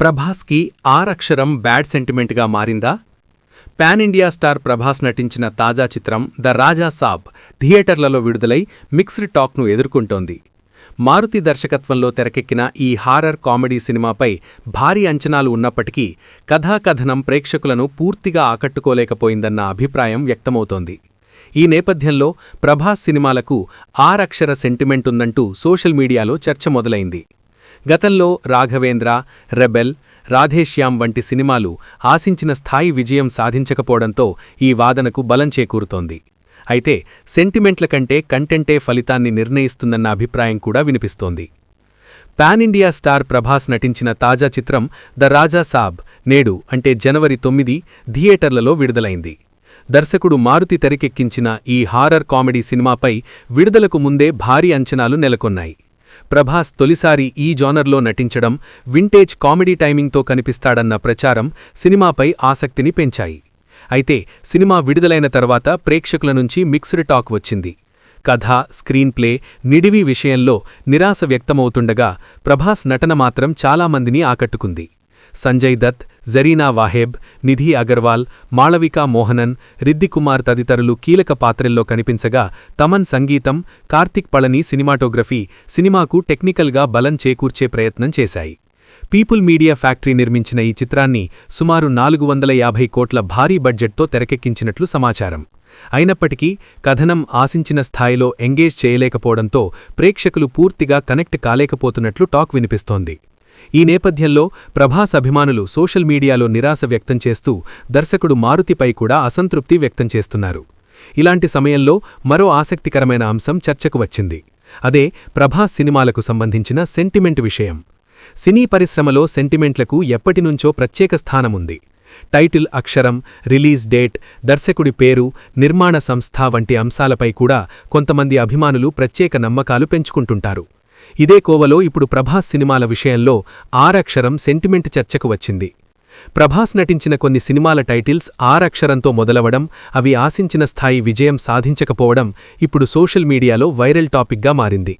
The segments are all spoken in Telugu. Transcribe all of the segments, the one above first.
ప్రభాస్కి ఆరక్షరం బ్యాడ్ సెంటిమెంట్గా మారిందా? పాన్ ఇండియా స్టార్ ప్రభాస్ నటించిన తాజా చిత్రం ద రాజా సాబ్ థియేటర్లలో విడుదలై మిక్స్డ్ టాక్ను ఎదుర్కొంటోంది. మారుతి దర్శకత్వంలో తెరకెక్కిన ఈ హారర్ కామెడీ సినిమాపై భారీ అంచనాలు ఉన్నప్పటికీ కథాకథనం ప్రేక్షకులను పూర్తిగా ఆకట్టుకోలేకపోయిందన్న అభిప్రాయం వ్యక్తమవుతోంది. ఈ నేపథ్యంలో ప్రభాస్ సినిమాలకు ఆరక్షర సెంటిమెంట్ ఉందంటూ సోషల్ మీడియాలో చర్చ మొదలైంది. గతంలో రాఘవేంద్ర రెబెల్ రాధేశ్యామ్ వంటి సినిమాలు ఆశించిన స్థాయి విజయం సాధించకపోవడంతో ఈ వాదనకు బలం చేకూరుతోంది. అయితే సెంటిమెంట్ల కంటే కంటెంటే ఫలితాన్ని నిర్ణయిస్తుందన్న అభిప్రాయం కూడా వినిపిస్తోంది. పాన్ ఇండియా స్టార్ ప్రభాస్ నటించిన తాజా చిత్రం ద రాజా సాబ్ నేడు అంటే జనవరి తొమ్మిది థియేటర్లలో విడుదలైంది. దర్శకుడు మారుతి తెరకెక్కించిన ఈ హారర్ కామెడీ సినిమాపై విడుదలకు ముందే భారీ అంచనాలు నెలకొన్నాయి. ప్రభాస్ తొలిసారి ఈ జానర్లో నటించడం వింటేజ్ కామెడీ టైమింగ్తో కనిపిస్తాడన్న ప్రచారం సినిమాపై ఆసక్తిని పెంచాయి. అయితే సినిమా విడుదలైన తర్వాత ప్రేక్షకుల నుంచి మిక్స్డ్ టాక్ వచ్చింది. కథ స్క్రీన్ ప్లే నిడివి విషయంలో నిరాశ వ్యక్తమవుతుండగా ప్రభాస్ నటన మాత్రం చాలామందిని ఆకట్టుకుంది. సంజయ్ దత్ జరీనా వాహేబ్ నిధి అగర్వాల్ మాళవికా మోహనన్ రిద్దికుమార్ తదితరులు కీలక పాత్రల్లో కనిపించగా తమన్ సంగీతం కార్తిక్ పళని సినిమాటోగ్రఫీ సినిమాకు టెక్నికల్గా బలం చేకూర్చే ప్రయత్నం చేశాయి. పీపుల్ మీడియా ఫ్యాక్టరీ నిర్మించిన ఈ చిత్రాన్ని సుమారు నాలుగు వందల యాభై కోట్ల భారీ బడ్జెట్తో తెరకెక్కించినట్లు సమాచారం. అయినప్పటికీ కథనం ఆశించిన స్థాయిలో ఎంగేజ్ చేయలేకపోవడంతో ప్రేక్షకులు పూర్తిగా కనెక్ట్ కాలేకపోతున్నట్లు టాక్ వినిపిస్తోంది. ఈ నేపథ్యంలో ప్రభాస్ అభిమానులు సోషల్ మీడియాలో నిరాశ వ్యక్తం చేస్తూ దర్శకుడు మారుతిపై కూడా అసంతృప్తి వ్యక్తం చేస్తున్నారు. ఇలాంటి సమయంలో మరో ఆసక్తికరమైన అంశం చర్చకు వచ్చింది. అదే ప్రభాస్ సినిమాలకు సంబంధించిన సెంటిమెంట్ విషయం. సినీ పరిశ్రమలో సెంటిమెంట్లకు ఎప్పటినుంచో ప్రత్యేక స్థానముంది టైటిల్ అక్షరం రిలీజ్ డేట్ దర్శకుడి పేరు నిర్మాణ సంస్థ వంటి అంశాలపై కూడా కొంతమంది అభిమానులు ప్రత్యేక నమ్మకాలు పెంచుకుంటుంటారు. ఇదే కోవలో ఇప్పుడు ప్రభాస్ సినిమాల విషయంలో ఆరక్షరం సెంటిమెంట్ చర్చకు వచ్చింది. ప్రభాస్ నటించిన కొన్ని సినిమాల టైటిల్స్ ఆరక్షరంతో మొదలవడం అవి ఆశించిన స్థాయి విజయం సాధించకపోవడం ఇప్పుడు సోషల్ మీడియాలో వైరల్ టాపిక్గా మారింది.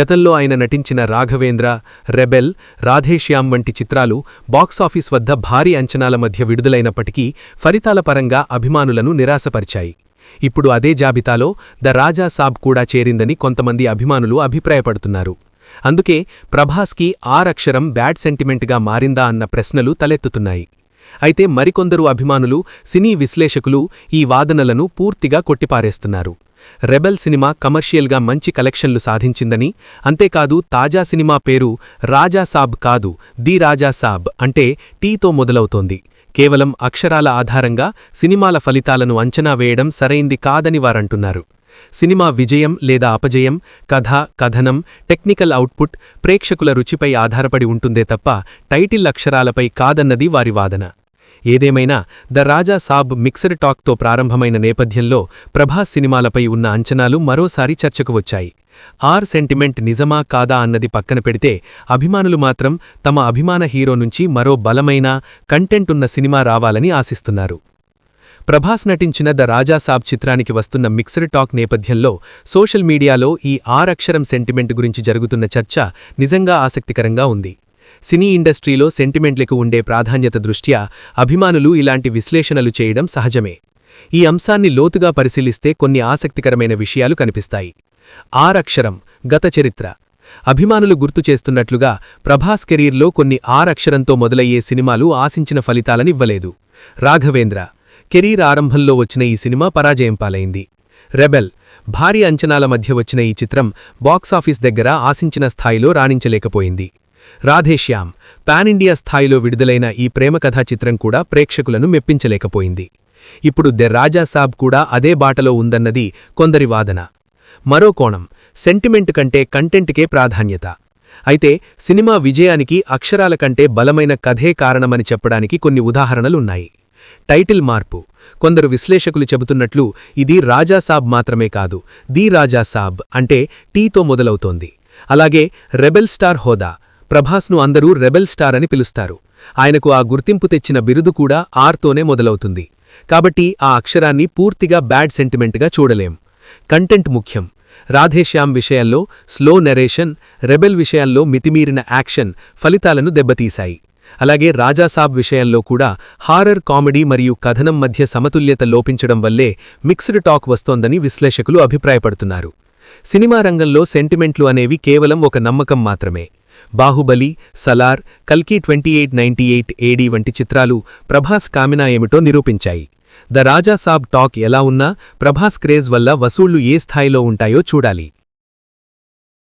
గతంలో ఆయన నటించిన రాఘవేంద్ర రెబెల్ రాధేశ్యామ్ వంటి చిత్రాలు బాక్సాఫీస్ వద్ద భారీ అంచనాల మధ్య విడుదలైనప్పటికీ ఫలితాల పరంగా అభిమానులను నిరాశపరిచాయి. ఇప్పుడు అదే జాబితాలో ద రాజా సాబ్ కూడా చేరిందని కొంతమంది అభిమానులు అభిప్రాయపడుతున్నారు. అందుకే ప్రభాస్కి ఆరక్షరం బ్యాడ్ సెంటిమెంట్గా మారిందా అన్న ప్రశ్నలు తలెత్తుతున్నాయి. అయితే మరికొందరు అభిమానులు సినీ విశ్లేషకులు ఈ వాదనలను పూర్తిగా కొట్టిపారేస్తున్నారు. రెబెల్ సినిమా కమర్షియల్గా మంచి కలెక్షన్లు సాధించిందని అంతేకాదు తాజా సినిమా పేరు రాజాసాబ్ కాదు ది రాజాసాబ్ అంటే టీతో మొదలవుతోంది. కేవలం అక్షరాల ఆధారంగా సినిమాల ఫలితాలను అంచనా వేయడం సరైంది కాదని వారంటున్నారు. సినిమా విజయం లేదా అపజయం కథ కథనం టెక్నికల్ అవుట్పుట్ ప్రేక్షకుల రుచిపై ఆధారపడి ఉంటుందే తప్ప టైటిల్ అక్షరాలపై కాదన్నది వారి వాదన. ఏదేమైనా ద రాజా సాబ్ మిక్సర్ టాక్తో ప్రారంభమైన నేపథ్యంలో ప్రభాస్ సినిమాలపై ఉన్న అంచనాలు మరోసారి చర్చకు వచ్చాయి. ఆర్ సెంటిమెంట్ నిజమా కాదా అన్నది పక్కన పెడితే అభిమానులు మాత్రం తమ అభిమాన హీరో నుంచి మరో బలమైన కంటెంట్ ఉన్న సినిమా రావాలని ఆశిస్తున్నారు. ప్రభాస్ నటించిన ద రాజాసాబ్ చిత్రానికి వస్తున్న మిక్సర్ టాక్ నేపథ్యంలో సోషల్ మీడియాలో ఈ ఆరక్షరం సెంటిమెంట్ గురించి జరుగుతున్న చర్చ నిజంగా ఆసక్తికరంగా ఉంది. సినీ ఇండస్ట్రీలో సెంటిమెంట్లకు ఉండే ప్రాధాన్యత దృష్ట్యా అభిమానులు ఇలాంటి విశ్లేషణలు చేయడం సహజమే. ఈ అంశాన్ని లోతుగా పరిశీలిస్తే కొన్ని ఆసక్తికరమైన విషయాలు కనిపిస్తాయి. ఆరక్షరం గత చరిత్ర. అభిమానులు గుర్తు చేస్తున్నట్లుగా ప్రభాస్ కెరీర్లో కొన్ని ఆరక్షరంతో మొదలయ్యే సినిమాలు ఆశించిన ఫలితాలనివ్వలేదు. రాఘవేంద్ర కెరీర్ ఆరంభంలో వచ్చిన ఈ సినిమా పరాజయం పాలైంది. రెబెల్ భారీ అంచనాల మధ్య వచ్చిన ఈ చిత్రం బాక్సాఫీస్ దగ్గర ఆశించిన స్థాయిలో రాణించలేకపోయింది. రాధేశ్యామ్ పాన్ ఇండియా స్థాయిలో విడుదలైన ఈ ప్రేమకథా చిత్రం కూడా ప్రేక్షకులను మెప్పించలేకపోయింది. ఇప్పుడు దె రాజాసాబ్ కూడా అదే బాటలో ఉందన్నది కొందరి వాదన. మరో కోణం సెంటిమెంట్ కంటే కంటెంట్కే ప్రాధాన్యత. అయితే సినిమా విజయానికి అక్షరాల కంటే బలమైన కథే కారణమని చెప్పడానికి కొన్ని ఉదాహరణలున్నాయి. టైటిల్ మార్పు కొందరు విశ్లేషకులు చెబుతున్నట్లు ఇది రాజాసాబ్ మాత్రమే కాదు ది రాజాసాబ్ అంటే టీతో మొదలవుతోంది. అలాగే రెబెల్ స్టార్ హోదా ప్రభాస్ను అందరూ రెబెల్ స్టార్ అని పిలుస్తారు. ఆయనకు ఆ గుర్తింపు తెచ్చిన బిరుదు కూడా ఆర్తోనే మొదలవుతుంది. కాబట్టి ఆ అక్షరాన్ని పూర్తిగా బ్యాడ్ సెంటిమెంట్గా చూడలేం. కంటెంట్ ముఖ్యం. రాధేశ్యామ్ విషయంలో స్లో నెరేషన్ రెబెల్ విషయాల్లో మితిమీరిన యాక్షన్ ఫలితాలను దెబ్బతీశాయి. అలాగే రాజాసాబ్ విషయంలో కూడా హారర్ కామెడీ మరియు కథనం మధ్య సమతుల్యత లోపించడం వల్లే మిక్స్డ్ టాక్ వస్తోందని విశ్లేషకులు అభిప్రాయపడుతున్నారు. సినిమా రంగంలో సెంటిమెంట్లు అనేవి కేవలం ఒక నమ్మకం మాత్రమే. బాహుబలి సలార్ కల్కి twenty eight ninety eight AD వంటి చిత్రాలు ప్రభాస్ కామినా ఏమిటో నిరూపించాయి. ద రాజాసాబ్ టాక్ ఎలా ఉన్నా ప్రభాస్ క్రేజ్ వల్ల వసూళ్ళు ఏ స్థాయిలో ఉంటాయో చూడాలి.